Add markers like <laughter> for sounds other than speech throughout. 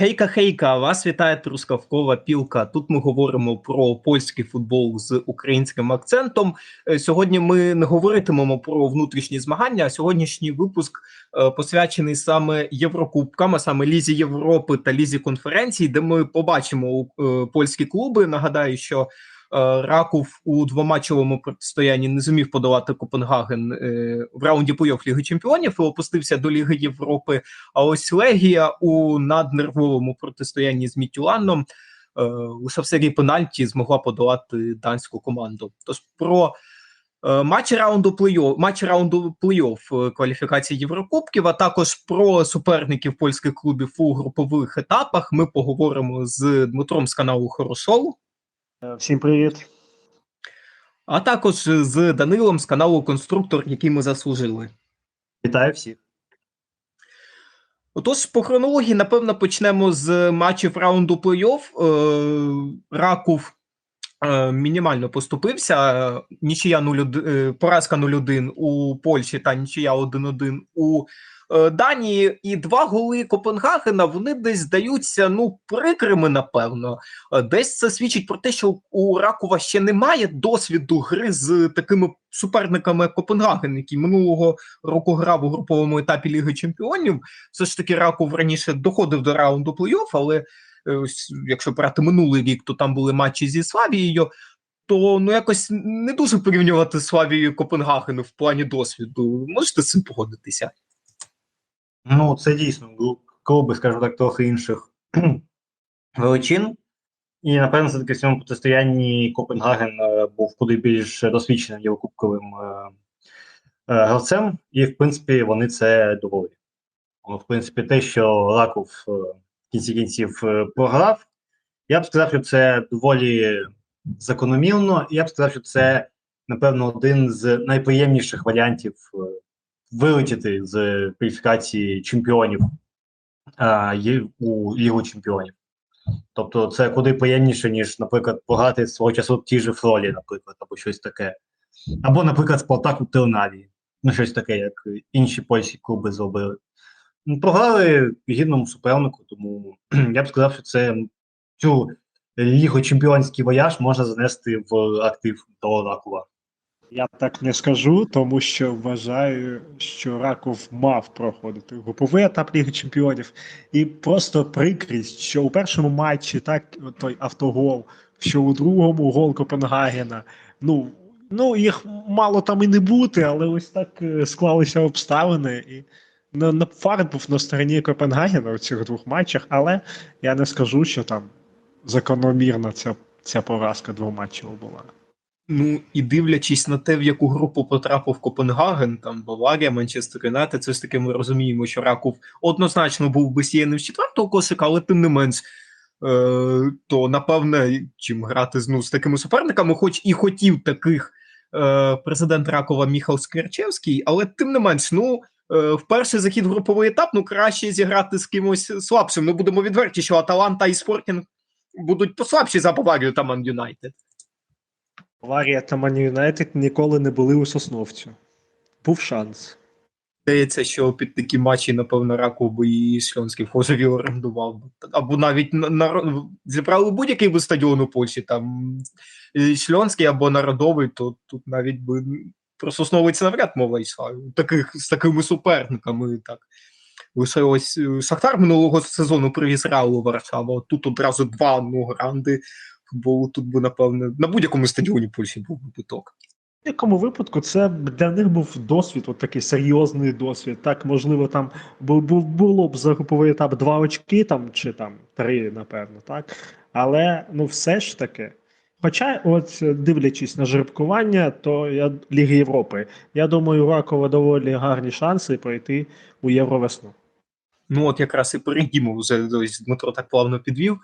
Хейка, хейка, вас вітає Трускавкова пілка. Тут ми говоримо про польський футбол з українським акцентом. Е, Сьогодні ми не говоритимемо про внутрішні змагання. а Сьогоднішній випуск е, посвячений саме Єврокубкам, а саме Лізі Європи та Лізі конференції, де ми побачимо е, польські клуби. Нагадаю, що Раков у двоматчевому протистоянні не зумів подолати Копенгаген е, в раунді плей-офф Ліги Чемпіонів і опустився до Ліги Європи. А ось Легія у наднервовому протистоянні з Мітюланом е, лише в серії пенальті змогла подолати данську команду. Тож про е, матчі раунду плей-офф, матчі раунду плей-офф е, кваліфікації Єврокубків, а також про суперників польських клубів у групових етапах. Ми поговоримо з Дмитром з каналу Хорошоу, Е, Всім привіт. а також з Данилом з каналу Конструктор, який ми заслужили. Вітаю всіх. Отож, по хронології, напевно, почнемо з матчів раунду плей-офф. Е, Раков е, мінімально поступився. Е, Нічия 0-1, е, поразка 0-1 у Польщі та нічия 1-1 у е, Данії. І два голи Копенгагена вони десь здаються ну прикрими, напевно. Е, Десь це свідчить про те, що у Ракова ще немає досвіду гри з такими суперниками як Копенгаген, який минулого року грав у груповому етапі Ліги Чемпіонів. Все ж таки Раков раніше доходив до раунду плей-офф, але е, якщо брати минулий рік, то там були матчі зі Славією. То ну якось не дуже порівнювати з Славією Копенгагену в плані досвіду. Можете з цим погодитися? Ну, це дійсно клуби, скажімо так, трохи інших <clears throat> величин. І, напевно, все-таки в цьому протистоянні Копенгаген е, був куди більш досвідченим єврокубковим е, е, гравцем, і, в принципі, вони це довели. Ну, В принципі, те, що Раков в кінці кінців програв, я б сказав, що це доволі закономірно, і я б сказав, що це, напевно, один з найприємніших варіантів вилетіти з кваліфікації чемпіонів а, у Лігу чемпіонів. Тобто це куди приємніше, ніж, наприклад, пограти свого часу в тій же Фролі, наприклад, або щось таке. Або, наприклад, Спартак у Тернаві. Ну, щось таке, як інші польські клуби зробили. Ну, Програли гідному супернику, тому <clears throat> я б сказав, що це цю лігу чемпіонський вояж можна занести в актив до Ракова. Я так не скажу, тому що вважаю, що Раков мав проходити груповий етап Ліги Чемпіонів, і просто прикрість, що у першому матчі так той автогол, що у другому гол Копенгагена. Ну, ну їх мало там і не бути, але ось так е, склалися обставини. І на, на фарт був на стороні Копенгагена у цих двох матчах, але я не скажу, що там закономірна ця, ця поразка двоматчева була. Ну і дивлячись на те, в яку групу потрапив Копенгаген, там Баварія, Манчестер Юнайтед, це ж таки ми розуміємо, що Раков однозначно був би сіяним з четвертого кошика, але тим не менш, е, то напевне, чим грати з, ну, з такими суперниками, хоч і хотів таких е, президент Ракова Міхал Скверчевський, але тим не менш, ну. е, В перший захід груповий етап ну краще зіграти з кимось слабшим. Ну будемо відверті, що Аталанта і Спортінг будуть послабші за Баварію та Ман Юнайтед. Баварія та Ман Юнайтед ніколи не були у Сосновцю. Був шанс. Здається, що під такі матчі, напевно, Раков би і Шльонський вхожий орендував. Або навіть на, на, зібрали будь-який би стадіон у Польщі, там Шльонський або Народовий, то тут навіть би про Сосновиць навряд мова йшла. Таких, з такими суперниками. так. Лише ось е, Шахтар минулого сезону привіз Реалу Варшава, тут одразу два ну, гранди футболу. Тут би, напевне, на будь-якому стадіоні Польщі був би биток. В якому випадку це для них був досвід, от такий серйозний досвід. Так, можливо, там бу- бу- було б за груповий етап два очки, там, чи там три, напевно, так. Але ну все ж таки. Хоча, от дивлячись на жеребкування, то я Ліги Європи, я думаю, у Ракова доволі гарні шанси пройти у Євровесну. Ну, от якраз і перейдімо вже Дмитро так плавно підвів.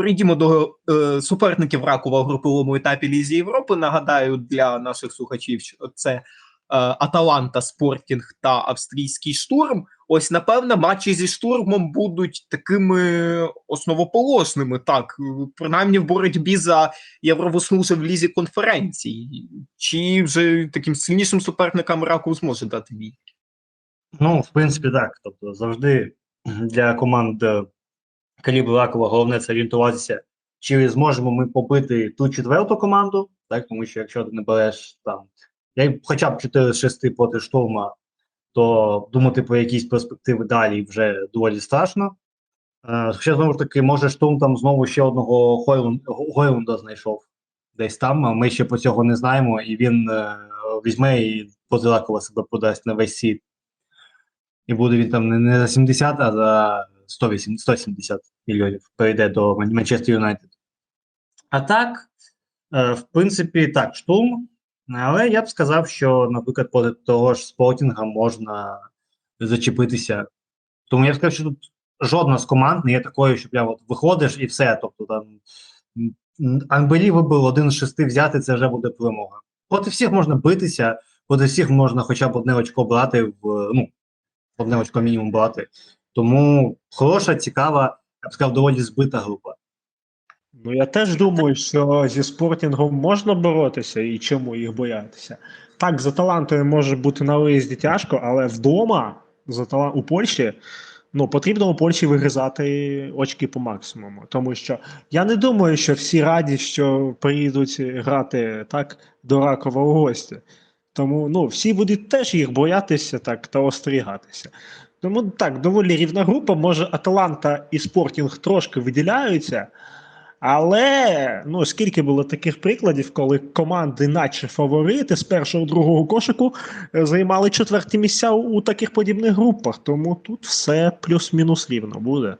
Перейдімо до е, суперників Ракова в груповому етапі Лізі Європи. Нагадаю для наших слухачів, це е, Аталанта, Спортінг та австрійський штурм. Ось, напевно, матчі зі штурмом будуть такими основоположними. Так, е, принаймні в боротьбі за Євровесну в лізі конференцій. Чи вже таким сильнішим суперникам Раков зможе дати бій? Ну, в принципі, так. Тобто, завжди для команд е, калібру Ракова, головне це орієнтуватися, чи зможемо ми побити ту четверту команду, так, тому що якщо ти не береш там хоча б 4 з 6 проти штурма, то думати про якісь перспективи далі вже доволі страшно. Е, Хоча, знову ж таки, може, штурм там знову ще одного Гойлунда знайшов десь там, а ми ще про цього не знаємо, і він е, візьме і позиракова себе подасть на весь світ. І буде він там не за 70, а за 180, 170 мільйонів перейде до Манчестер Юнайтед. А так, е, в принципі, так, штурм. Але я б сказав, що, наприклад, проти того ж спортінга можна зачепитися. Тому я б сказав, що тут жодна з команд не є такою, що прямо от виходиш і все. Тобто там Unbelievable один з шести взяти, це вже буде перемога. Проти всіх можна битися, проти всіх можна хоча б одне очко брати в ну, одне очко мінімум брати. Тому хороша, цікава, я б сказав, доволі збита група. Ну, я теж думаю, що зі спортінгом можна боротися і чому їх боятися. Так, за талантами може бути на виїзді тяжко, але вдома за талант у Польщі ну, потрібно у Польщі вигризати очки по максимуму. Тому що я не думаю, що всі раді, що приїдуть грати так до Ракова у гості. Тому ну, всі будуть теж їх боятися так та остерігатися. Тому так, доволі рівна група. Може, Аталанта і Спортінг трошки виділяються. Але ну скільки було таких прикладів, коли команди, наче фаворити з першого другого кошику, е, займали четверті місця у, у таких подібних групах. Тому тут все плюс-мінус рівно буде.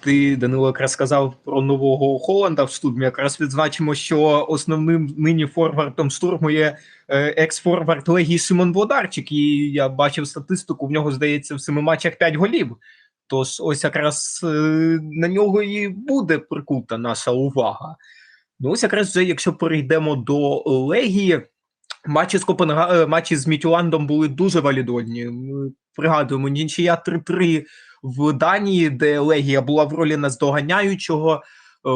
Ти, Данило, якраз сказав про нового Холланда в штурмі. Якраз відзначимо, що основним нині форвардом штурму є е, екс-форвард Легії Симон Водарчик. І я бачив статистику, в нього, здається, в семи матчах 5 голів. Тож ось якраз е, на нього і буде прикута наша увага. Ну, ось якраз вже, якщо перейдемо до Легії, матчі з Копенга... е, матчі з Мітюландом були дуже валідольні. Ми пригадуємо, нічия 3-3 в Данії, де Легія була в ролі наздоганяючого. Е,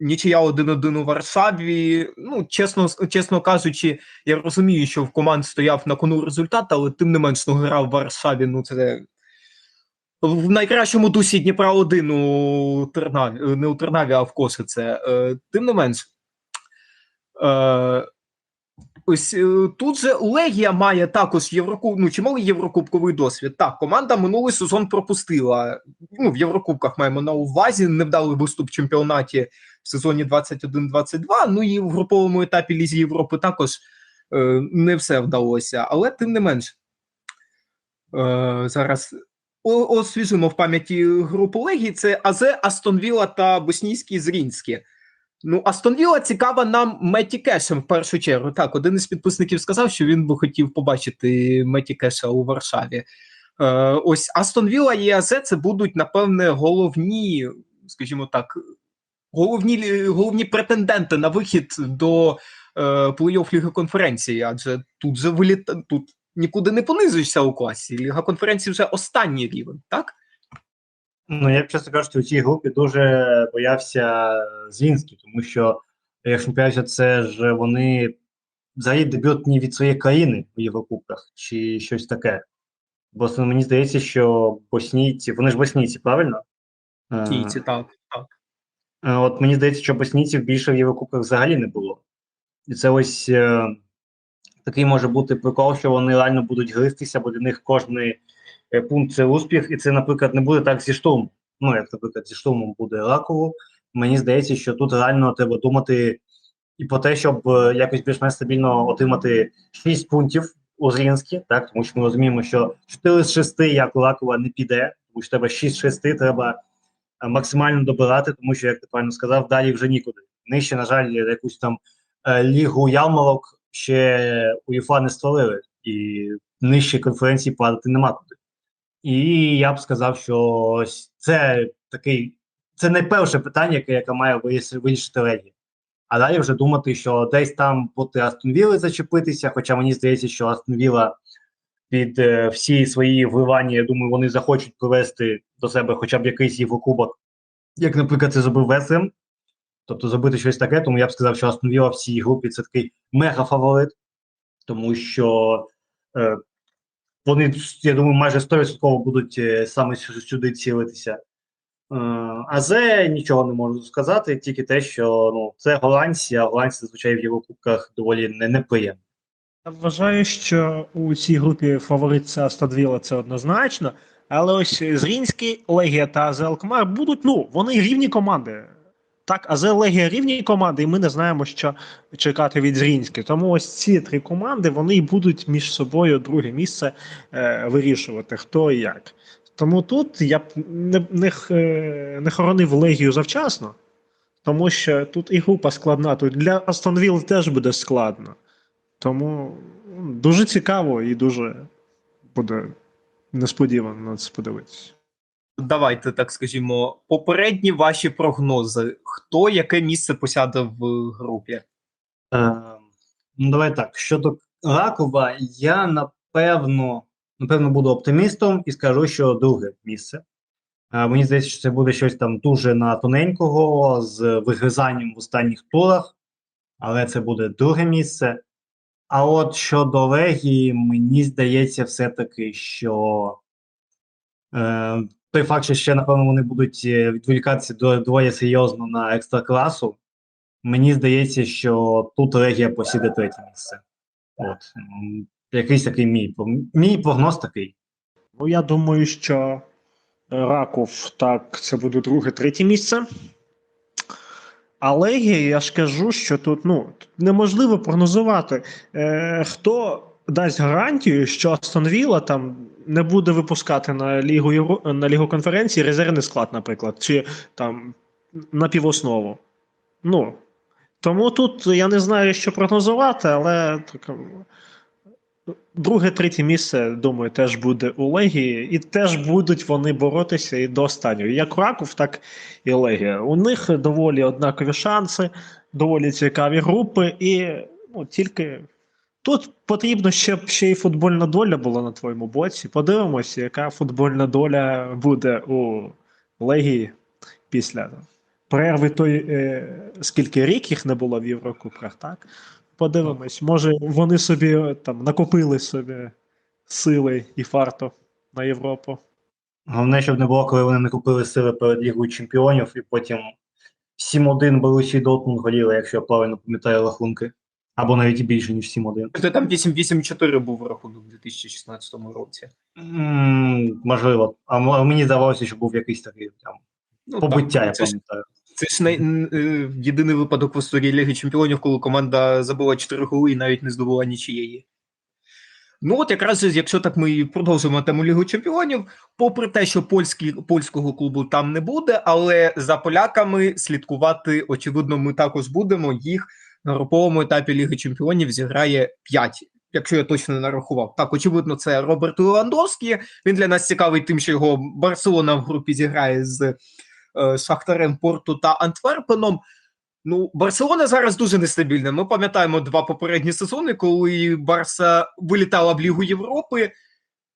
нічия 1-1 у Варшаві. Ну, чесно, чесно кажучи, я розумію, що в команд стояв на кону результат, але тим не менш ну, гра в Варшаві. Ну, це в найкращому дусі Дніпра 1 у Тернаві, не у Тернаві, а в Косице. Е, тим не менш. Е, Ось е, тут же Легія має також Єврокуб, ну, чималий єврокубковий досвід. Так, команда минулий сезон пропустила. Ну, в Єврокубках маємо на увазі. Невдалий виступ в чемпіонаті в сезоні 21-22. Ну і в груповому етапі Лізі Європи також е, не все вдалося. Але тим не менш, е, зараз освіжимо в пам'яті групу Легії. Це АЗ, Астон Вілла та Боснійський Зрінський. Ну, Астон Вілла цікава нам Меті Кешем в першу чергу. Так, один із підписників сказав, що він би хотів побачити Меті Кеша у Варшаві. Е, ось Астон Вілла і АЗ це будуть, напевне, головні, скажімо так, головні, головні претенденти на вихід до е, плей-офф Ліги конференції, адже тут же виліт, тут нікуди не понизуєшся у класі. Ліга конференції вже останній рівень, так? Ну, я б чесно кажучи, у цій групі дуже боявся Зінський, тому що, якщо не помиляюся, це ж вони взагалі дебютні від своєї країни у Єврокубках чи щось таке. Бо ну, мені здається, що боснійці, вони ж боснійці, правильно? Е, Кійці, так, так. Е, От мені здається, що боснійців більше в Єврокубках взагалі не було. І це ось е, такий може бути прикол, що вони реально будуть гристися, бо для них кожний е, пункт це успіх, і це, наприклад, не буде так зі штурмом. Ну, як, наприклад, зі штурмом буде Раково. Мені здається, що тут реально треба думати і про те, щоб е, якось більш-менш стабільно отримати 6 пунктів у Зрінській, так, тому що ми розуміємо, що 4 з 6, як у Ракова, не піде, тому що треба 6 з 6, треба е, максимально добирати, тому що, як ти правильно сказав, далі вже нікуди. Нижче, на жаль, якусь там е, лігу Ялмалок ще УЄФА не створили, і нижче конференції падати нема куди. І я б сказав, що це такий, це найперше питання, яке, яке має вирішити, Легія. А далі вже думати, що десь там проти Астон Вілли зачепитися, хоча мені здається, що Астон Вілла під е, всі свої вливання, я думаю, вони захочуть привести до себе хоча б якийсь Єврокубок, як, наприклад, це зробив Весем. Тобто зробити щось таке, тому я б сказав, що Астон Вілла в цій групі це такий мега-фаворит, тому що е, вони, я думаю, майже 100% будуть е, саме сюди цілитися. АЗ нічого не можу сказати, тільки те, що ну, це голландці, а голландці зазвичай в Єврокубках доволі не, неприємні. Я вважаю, що у цій групі фаворит це Астадвіла, це однозначно. Але ось Зрінський, Легія та АЗ Алкмар будуть, ну, вони рівні команди. Так, АЗ Легія рівні команди, і ми не знаємо, що чекати від Зрінської. Тому ось ці три команди вони й будуть між собою друге місце е, вирішувати, хто і як. Тому тут я б не, не, е, не хоронив Легію завчасно, тому що тут і група складна. Тут для Астон Вілл теж буде складно. Тому дуже цікаво і дуже буде несподівано на це подивитися. Давайте так скажімо, попередні ваші прогнози. Хто яке місце посяде в групі? Е, ну, давай так. Щодо Ракова, я напевно, напевно буду оптимістом і скажу, що друге місце. Е, мені здається, що це буде щось там дуже на тоненького, з вигризанням в останніх турах, але це буде друге місце. А от щодо Легії, мені здається, все-таки, що е, той факт, що ще, напевно, вони будуть е, відволікатися до доволі серйозно на екстракласу, Мені здається, що тут Легія посіде третє місце. От. Якийсь такий мій. Мій прогноз такий. Ну, я думаю, що Раков так, це буде друге, третє місце. А Легія, я ж кажу, що тут ну, неможливо прогнозувати, е, хто дасть гарантію, що Астон Вілла там не буде випускати на Лігу, Євро... на Лігу конференції резервний склад, наприклад, чи там на півоснову. Ну, тому тут я не знаю, що прогнозувати, але так, Друге, третє місце, думаю, теж буде у Легії, і теж будуть вони боротися і до останнього. Як Раков, так і Легія. У них доволі однакові шанси, доволі цікаві групи, і ну, тільки тут потрібно, щоб ще й футбольна доля була на твоєму боці. Подивимося, яка футбольна доля буде у Легії після перерви той, е, скільки рік їх не було в Єврокубках, так? Подивимось, може вони собі там накопили собі сили і фарту на Європу. Головне, щоб не було, коли вони не купили сили перед Лігою Чемпіонів, і потім 7-1 Борусі Дортмунд голіли, якщо я правильно пам'ятаю рахунки. Або навіть і більше, ніж 7-1. Це там 8-8-4 був рахунок у 2016 році. М, Можливо. А м- а мені здавалося, що був якийсь такий там, Ну, побиття, так, я це ж, пам'ятаю. це ж най, н- е, єдиний випадок в історії Ліги Чемпіонів, коли команда забила 4 голи і навіть не здобула нічиєї. Ну, от якраз якщо так ми і продовжимо тему Лігу Чемпіонів, попри те, що польський, польського клубу там не буде, але за поляками слідкувати, очевидно, ми також будемо. Їх на груповому етапі Ліги Чемпіонів зіграє 5, якщо я точно не нарахував. Так, очевидно, це Роберт Левандовський. Він для нас цікавий тим, що його Барселона в групі зіграє з е, Шахтарем, Порту та Антверпеном. Ну, Барселона зараз дуже нестабільна. Ми пам'ятаємо два попередні сезони, коли Барса вилітала в Лігу Європи.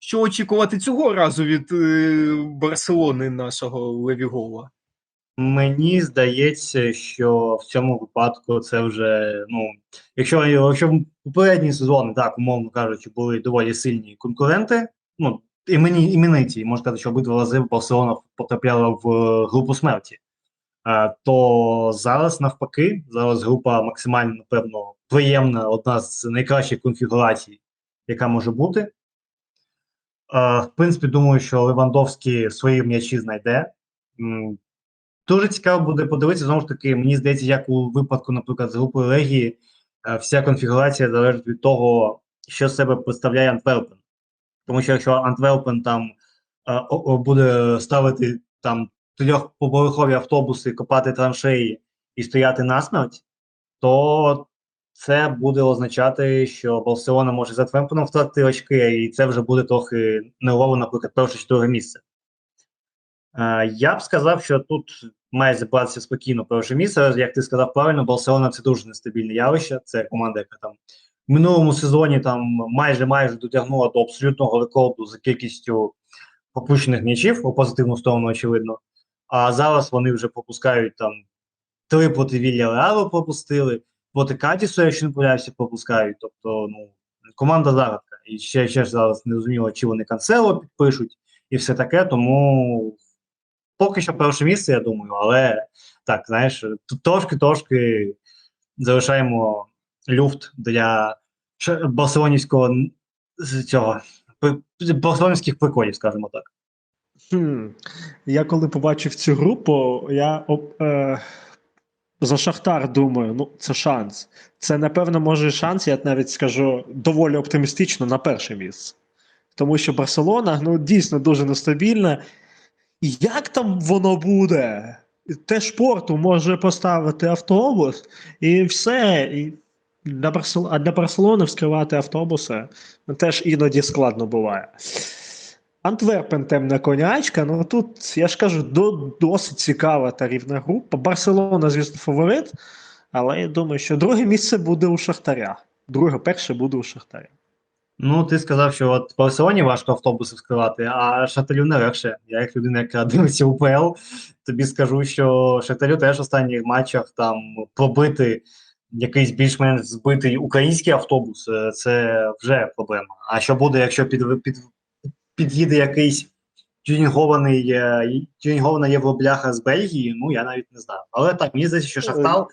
Що очікувати цього разу від е, Барселони нашого Левігола? Мені здається, що в цьому випадку це вже, ну, якщо, якщо попередні сезони, так, умовно кажучи, були доволі сильні конкуренти, ну, імені, імениті, можна сказати, що обидва рази Барселона потрапляла в е, групу смерті. Е, то зараз навпаки, зараз група максимально, напевно, приємна, одна з найкращих конфігурацій, яка може бути. Е, в принципі, думаю, що Левандовський свої м'ячі знайде. Дуже цікаво буде подивитися, знову ж таки, мені здається, як у випадку, наприклад, з групою Легії, е, вся конфігурація залежить від того, що з себе представляє Антверпен. Тому що якщо Антверпен там е, буде ставити там трьохповерхові автобуси, копати траншеї і стояти насмерть, то це буде означати, що Барселона може за Антверпеном втратити очки, і це вже буде трохи неулово, наприклад, перше друге місце. Е, Я б сказав, що тут має зібратися спокійно перше місце. Як ти сказав правильно, Барселона це дуже нестабільне явище. Це команда, яка там в минулому сезоні там майже майже дотягнула до абсолютного рекорду за кількістю пропущених м'ячів у позитивну сторону, очевидно. А зараз вони вже пропускають там три проти Вілля Реалу пропустили, проти Катісу, якщо не помиляюся, пропускають. Тобто, ну, команда загадка. І ще, ще ж зараз не зрозуміло, чи вони канцело підпишуть і все таке. Тому поки що перше місце, я думаю, але так, знаєш, трошки-трошки залишаємо люфт для барселонівського цього барселонівських приколів, скажімо так. Хм. Я коли побачив цю групу, я оп- е, за Шахтар думаю, ну це шанс. Це, напевно, може шанс, я навіть скажу доволі оптимістично на перше місце. Тому що Барселона ну, дійсно дуже нестабільна. Як там воно буде? Теж порту може поставити автобус, і все. І для Барсел... А для Барселони вскривати автобуси теж іноді складно буває. Антверпен темна конячка. Ну тут я ж кажу, до, досить цікава та рівна група. Барселона, звісно, фаворит, але я думаю, що друге місце буде у Шахтаря. Друге, перше буде у Шахтаря. Ну, ти сказав, що от в Барселоні важко автобуси вскривати, а Шахтарю не легше. Я як людина, яка <laughs> дивиться УПЛ, тобі скажу, що Шахтарю теж в останніх матчах там пробити якийсь більш-менш збитий український автобус, е, це вже проблема. А що буде, якщо під, під, під'їде якийсь тюнінгований, е, тюнінгована євробляха з Бельгії, ну я навіть не знаю. Але так, мені здається, що Шахтар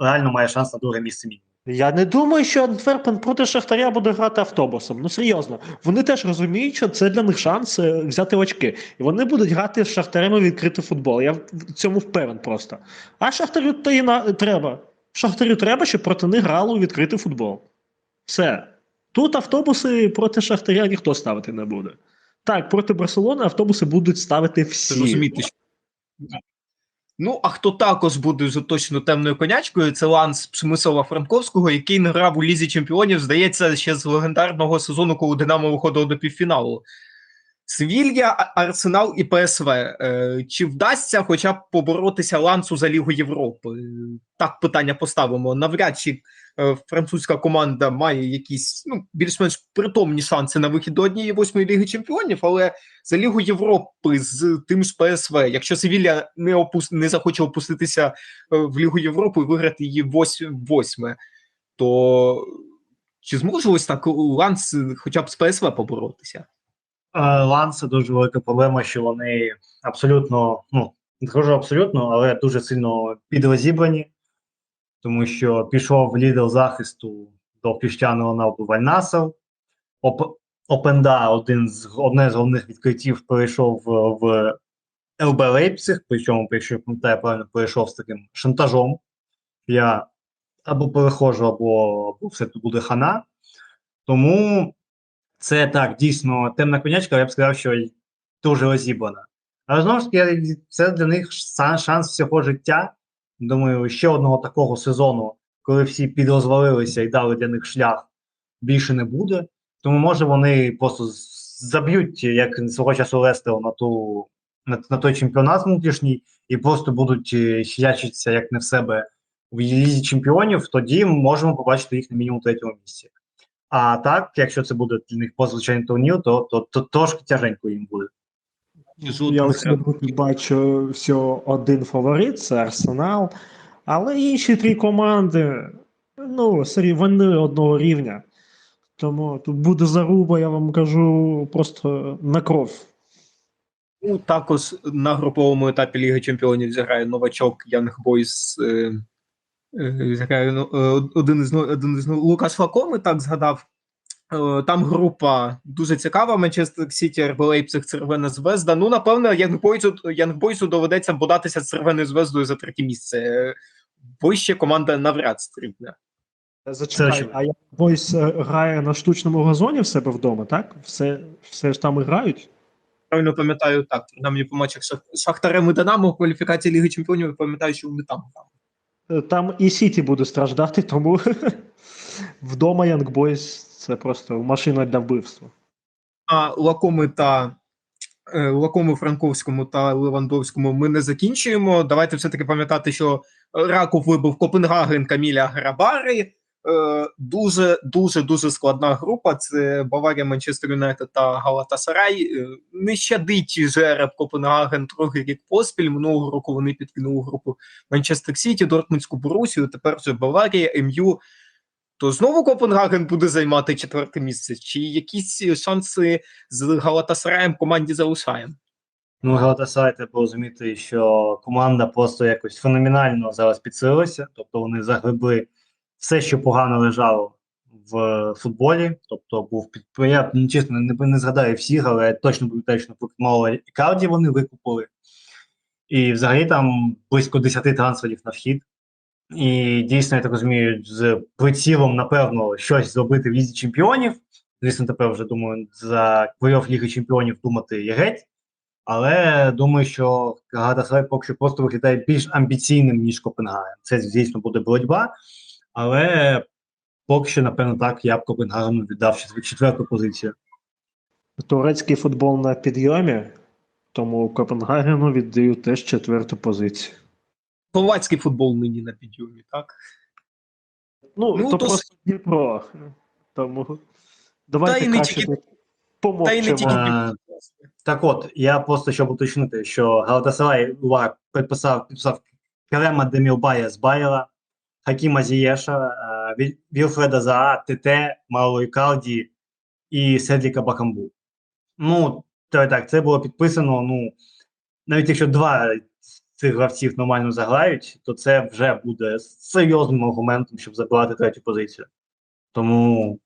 реально має шанс на друге місце мінімум. Я не думаю, що Антверпен проти Шахтаря буде грати автобусом. Ну серйозно, вони теж розуміють, що це для них шанс е, взяти очки. І вони будуть грати з Шахтарем відкритий футбол. Я в цьому впевнен просто. А Шахтарю то і на треба. Шахтарю треба, щоб проти них грали у відкритий футбол. Все. Тут автобуси проти Шахтаря ніхто ставити не буде. Так, проти Барселони автобуси будуть ставити всі. Розуміти, що... Ну, а хто також буде вже точно темною конячкою, це Ланс Пшемисова Франковського, який не грав у Лізі Чемпіонів, здається, ще з легендарного сезону, коли Динамо виходило до півфіналу. Свілья, Арсенал і ПСВ. Е, Чи вдасться хоча б поборотися Лансу за Лігу Європи? Е, Так питання поставимо. Навряд чи французька команда має якісь ну, більш-менш притомні шанси на вихід до однієї восьмої ліги чемпіонів, але за Лігу Європи з тим ж ПСВ, якщо Севілля не опус... не захоче опуститися е, в Лігу Європи і виграти її вось... восьме, то чи зможе ось так Ланс е, хоча б з ПСВ поборотися? Е, Ланс дуже велика проблема, що вони абсолютно, ну не кажу абсолютно, але дуже сильно підрозібрані, тому що пішов лідер захисту до піщаного Роналду Вальнасов. Оп, Опенда, один з одне з головних відкриттів, перейшов в, в ЛБ Лейпциг, причому, якщо пам'ятаю, правильно перейшов з таким шантажом. Я або перехожу, або, або все тут буде хана. Тому це так, дійсно темна конячка, я б сказав, що дуже розібрана. Але знову ж таки, це для них шанс всього життя. Думаю, ще одного такого сезону, коли всі підрозвалилися і дали для них шлях, більше не буде. Тому може вони просто заб'ють, як свого часу Лестеру на ту на, на той чемпіонат внутрішній, і просто будуть е, як не в себе в лізі чемпіонів, тоді можемо побачити їх на мінімум третьому місці. А так, якщо це буде для них позазвичайний турнір, то, то, то трошки тяженько їм буде. Я у цій групі бачу всього один фаворит це Арсенал, але інші три команди, ну, сері, вони одного рівня. Тому тут буде заруба, я вам кажу, просто на кров. Ну, також на груповому етапі Ліги Чемпіонів зіграє новачок Янг Бойс. Е, е, зіграє ну, е, один із ну, один із ну, Лукаш Лакоми, так згадав. Е, Там група дуже цікава. Манчестер Сіті, РБ Лейпциг, Червона Звезда. Ну, напевно, Янгбойсу, Янгбойсу доведеться бодатися з Червоною звездою за третє місце. Е, Вище команда навряд стрібне. Зачекай, а як Бойс е, грає на штучному газоні в себе вдома, так? Все, все ж там і грають? Правильно пам'ятаю, так, принаймні по матчах Шах- Шахтарем і Динамо в кваліфікації Ліги Чемпіонів, пам'ятаю, що вони там грали. Там і Сіті буде страждати, тому <laughs> вдома Янг Бойс це просто машина для вбивства. а Лакоми та е, Лакому Франковському та Левандовському ми не закінчуємо. Давайте все-таки пам'ятати, що Раков вибив Копенгаген Каміля Грабари. Е, Дуже дуже дуже складна група. Це Баварія, Манчестер Юнайтед та Галатасарай. Е, Не щадить жереб Копенгаген другий рік поспіль. Минулого року вони підкинули групу Манчестер Сіті, Дортмундську Борусію. Тепер вже Баварія, МЮ. То знову Копенгаген буде займати четверте місце. Чи якісь шанси з Галатасараєм команді залишаємо? Ну, Галатасарай треба розуміти, що команда просто якось феноменально зараз підсилилася, тобто вони загребли все, що погано лежало в футболі. Тобто був під я ну, чесно не, не згадаю всіх, але точно пам'ятаю, що наприклад, мало Ікарді вони викупили. І взагалі там близько 10 трансферів на вхід. І дійсно, я так розумію, з прицілом, напевно, щось зробити в лізі чемпіонів. Звісно, тепер вже думаю, за плей-офф Ліги Чемпіонів думати є геть. Але думаю, що Галатасарай поки що просто виглядає більш амбіційним, ніж Копенгаген. Це, звісно, буде боротьба, але поки що, напевно, так, я б Копенгагену віддав четверту позицію. Турецький футбол на підйомі, тому Копенгагену віддаю теж четверту позицію. Словацький футбол нині на підйомі, так? Ну, Ну, то, то просто Дніпро. Тому Та давайте й не краще тільки- Та й не тільки Е, Так от, я просто щоб уточнити, що Галатасарай увага, підписав, підписав Керема Демілбая з Байера, Хакіма Зієша, е, Вілфреда Заа, ТТ, Мауло Ікалді і Седліка Бакамбу. Ну, то так, це було підписано. Ну, навіть якщо два цих гравців нормально заграють, то це вже буде серйозним аргументом, щоб забирати третю позицію. Тому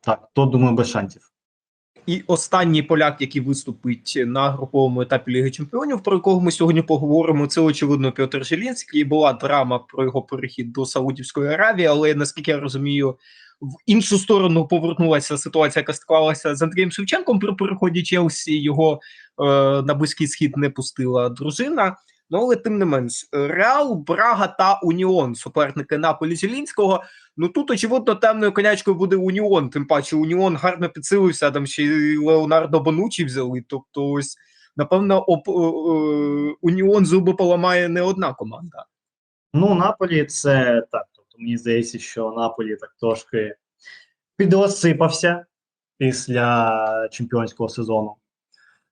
так, то думаю, без шансів. І останній поляк, який виступить на груповому етапі Ліги Чемпіонів, про якого ми сьогодні поговоримо, це очевидно Петр Жилінський. Була драма про його перехід до Саудівської Аравії, але наскільки я розумію, в іншу сторону повернулася ситуація, яка склалася з Андрієм Шевченком при переході Челсі. Його е, на близький схід не пустила дружина. Ну, але тим не менш, Реал, Брага та Уніон, суперники Наполі Зілінського. Ну тут, очевидно, темною конячкою буде Уніон. Тим паче, Уніон гарно підсилився, там ще й Леонардо Бонучі взяли. Тобто, ось, напевно, об е, е, Уніон зуби поламає не одна команда. Ну, Наполі це так. Тобто, мені здається, що Наполі так трошки підрозсипався після чемпіонського сезону.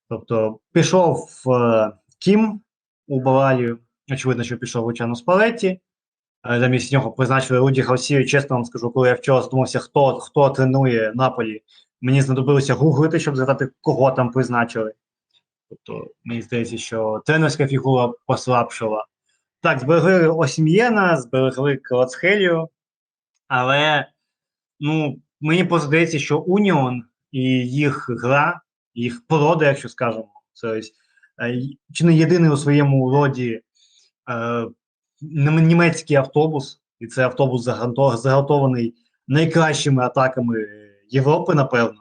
Тобто, пішов е, Кім у Баварію, очевидно, що пішов Лучано Спалетті. Е, Замість нього призначили Руді Гарсію. Чесно вам скажу, коли я вчора задумався, хто, хто тренує Наполі, мені знадобилося гуглити, щоб згадати, кого там призначили. Тобто, мені здається, що тренерська фігура послабшила. Так, зберегли Осім'єна, зберегли Клацхелію, але ну, мені просто здається, що Уніон і їх гра, їх порода, якщо скажемо, це ось, чи не єдиний у своєму роді е, німецький автобус, і це автобус заготований найкращими атаками Європи, напевно,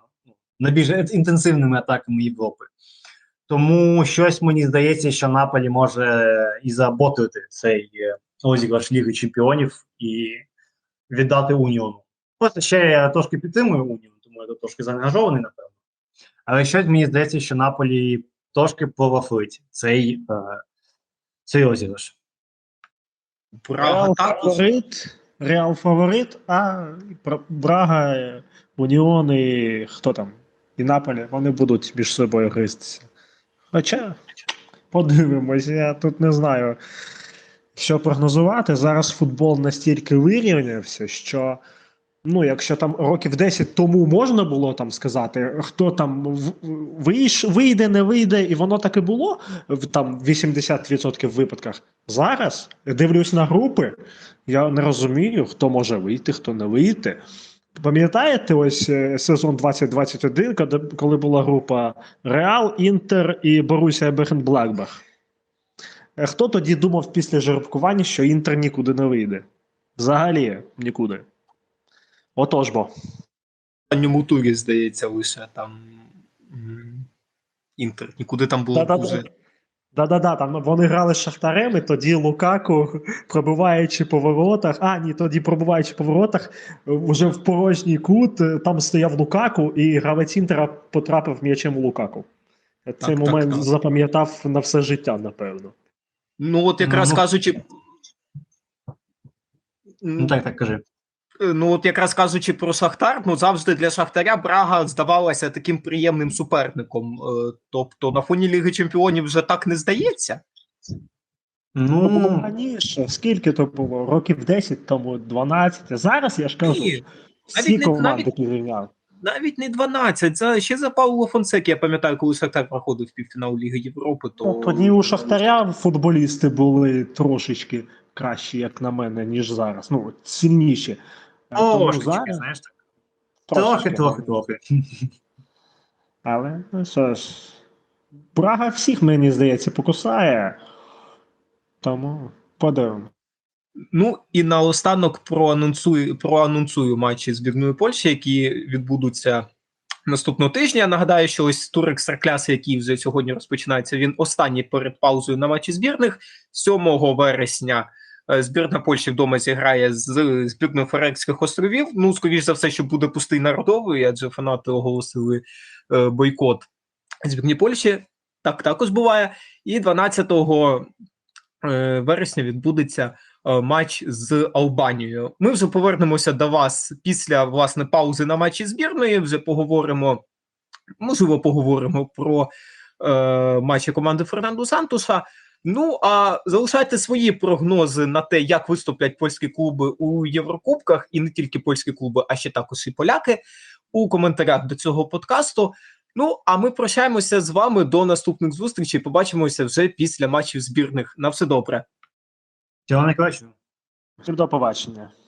найбільш інтенсивними атаками Європи. Тому щось мені здається, що Наполі може і заботити цей е, розіграш Ліги Чемпіонів і віддати Уніону. Просто ще я трошки підтримую Уніон, тому я трошки заангажований, напевно. Але щось мені здається, що Наполі трошки провафлить цей, е, цей розіграш. Брага фаворит, Реал фаворит, а Брага, е, Уніон і хто там? І Наполі, вони будуть між собою гристися. Хоча, подивимось, я тут не знаю, що прогнозувати. Зараз футбол настільки вирівнявся, що. Ну, якщо там років 10 тому можна було там сказати, хто там вийш, вийде, не вийде, і воно так і було в там 80% випадках. Зараз дивлюсь на групи, я не розумію, хто може вийти, хто не вийти. Пам'ятаєте, ось е, сезон 2021, коли, була група Реал, Інтер і Борусія Бехенблакбах? Е, Хто тоді думав після жеребкування, що Інтер нікуди не вийде? Взагалі нікуди. Отож бо. В останньому турі, здається, лише там Інтер. Нікуди там було Да-да-да. дуже. Да-да-да, там вони грали з Шахтарем, і тоді Лукаку, пробиваючи по воротах, а ні, тоді пробиваючи по воротах, вже в порожній кут, е, там стояв Лукаку, і гравець Інтера потрапив м'ячем у Лукаку. Цей так, момент так. запам'ятав на все життя, напевно. Ну, от якраз Ну, кажучи. Ну так, так кажи. Е, Ну, от якраз кажучи про Шахтар, ну завжди для Шахтаря Брага здавалася таким приємним суперником. Е, Тобто на фоні Ліги Чемпіонів вже так не здається. Це було Ну, раніше, скільки то було? Років 10 тому, 12. Зараз я ж кажу, Ні, всі не- команди навіть- підрівняли. навіть не 12. За, ще за Пауло Фонсеки, я пам'ятаю, коли Шахтар проходив півфінал Ліги Європи, то Ну, тоді у Шахтаря футболісти були трошечки кращі, як на мене, ніж зараз. Ну, сильніші. Зараз знаєш так. Трохи, трохи, трохи. <laughs> Але ну що ж, Прага всіх, мені здається, покусає. Тому подивимо. Ну і наостанок проанонсую, проанонсую матчі збірної Польщі, які відбудуться наступного тижня. Нагадаю, що ось тур екстракляси, який вже сьогодні розпочинається, він останній перед паузою на матчі збірних. 7 вересня збірна Польщі вдома зіграє з збірною Фарерських островів. Ну, скоріш за все, що буде пустий народовий, адже фанати оголосили е, бойкот збірні Польщі. Так також буває. І 12 е, вересня відбудеться е, матч з Албанією. Ми вже повернемося до вас після власне паузи на матчі збірної. Вже поговоримо, можливо, поговоримо про е, матчі команди Фернандо Сантуша. Ну а залишайте свої прогнози на те, як виступлять польські клуби у Єврокубках, і не тільки польські клуби, а ще також і поляки у коментарях до цього подкасту. Ну а ми прощаємося з вами до наступних зустрічей. Побачимося вже після матчів збірних. На все добре. Цього не Всім до побачення.